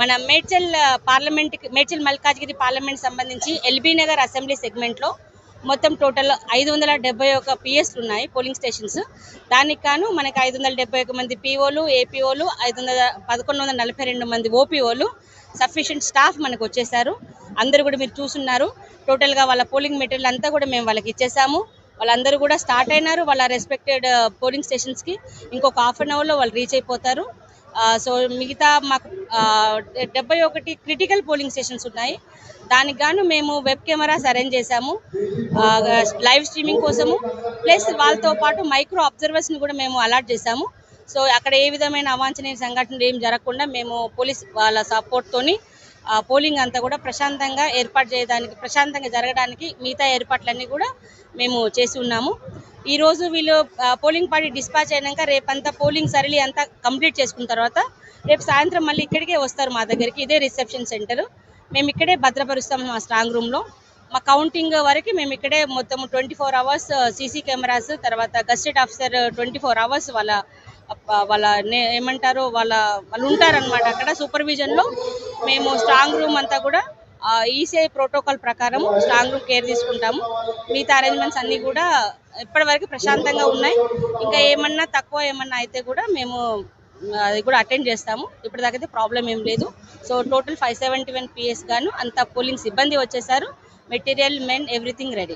మన Medchal parliament Medchal Malkajgiri parliament సంబంధించి LB Nagar assembly సెగ్మెంట్లో మొత్తం టోటల్ ఐదు వందల డెబ్బై ఒక పిఎస్లు ఉన్నాయి పోలింగ్ స్టేషన్స్. దానికి కాను మనకి ఐదు వందల డెబ్బై ఒక మంది పీఓలు ఏపీఓలు ఐదు వందల పదకొండు వందల నలభై రెండు మంది ఓపీఓలు సఫిషియెంట్ స్టాఫ్ మనకు వచ్చేసారు అందరూ కూడా మీరు చూస్తున్నారు. టోటల్గా వాళ్ళ పోలింగ్ మెటీరియల్ అంతా కూడా మేము వాళ్ళకి ఇచ్చేసాము. వాళ్ళందరూ కూడా స్టార్ట్ అయినారు. వాళ్ళ రెస్పెక్టెడ్ పోలింగ్ స్టేషన్స్కి ఇంకొక హాఫ్ అన్ అవర్లో వాళ్ళు రీచ్ అయిపోతారు. సో మిగతా మాకు డెబ్బై ఒకటి క్రిటికల్ పోలింగ్ స్టేషన్స్ ఉన్నాయి. దానికి గాను మేము వెబ్ కెమెరాస్ అరేంజ్ చేశాము. లైవ్ స్ట్రీమింగ్ కోసము. ప్లస్ వాళ్ళతో పాటు మైక్రో అబ్జర్వర్స్ని కూడా మేము అలాట్ చేశాము. సో అక్కడ ఏ విధమైన అవాంఛనీయ సంఘటనలు ఏం జరగకుండా మేము పోలీస్ వాళ్ళ సపోర్ట్తోని పోలింగ్ అంతా కూడా ప్రశాంతంగా ఏర్పాటు చేయడానికి ప్రశాంతంగా జరగడానికి మిగతా ఏర్పాట్లన్నీ కూడా మేము చేసి ఉన్నాము. ఈరోజు వీళ్ళు పోలింగ్ పార్టీ డిస్పాచ్ అయినాక రేపంతా పోలింగ్ సరళి అంతా కంప్లీట్ చేసుకున్న తర్వాత రేపు సాయంత్రం మళ్ళీ ఇక్కడికే వస్తారు మా దగ్గరికి. ఇదే రిసెప్షన్ సెంటర్. మేము ఇక్కడే భద్రపరుస్తాం మా స్ట్రాంగ్ రూమ్లో. మా కౌంటింగ్ వరకు మేము ఇక్కడే మొత్తం twenty four hours CC cameras తర్వాత gazetted officer twenty four hours వాళ్ళ వాళ్ళ నే- ఏమంటారు? వాళ్ళ వాళ్ళు ఉంటారనమాట అక్కడ సూపర్విజన్లో. మేము స్ట్రాంగ్ రూమ్ అంతా కూడా ఈసీఐ ప్రోటోకాల్ ప్రకారం స్ట్రాంగ్ రూమ్ కేర్ తీసుకుంటాము. మిగతా అరేంజ్మెంట్స్ అన్నీ కూడా ఇప్పటివరకు ప్రశాంతంగా ఉన్నాయి. ఇంకా ఏమన్నా తక్కువ ఏమన్నా అయితే కూడా మేము అది కూడా అటెండ్ చేస్తాము. ఇప్పటిదాకైతే అయితే ప్రాబ్లం ఏం లేదు. So total five seventy one PS గాను అంత పోలింగ్ సిబ్బంది వచ్చేసారు. Material men everything ready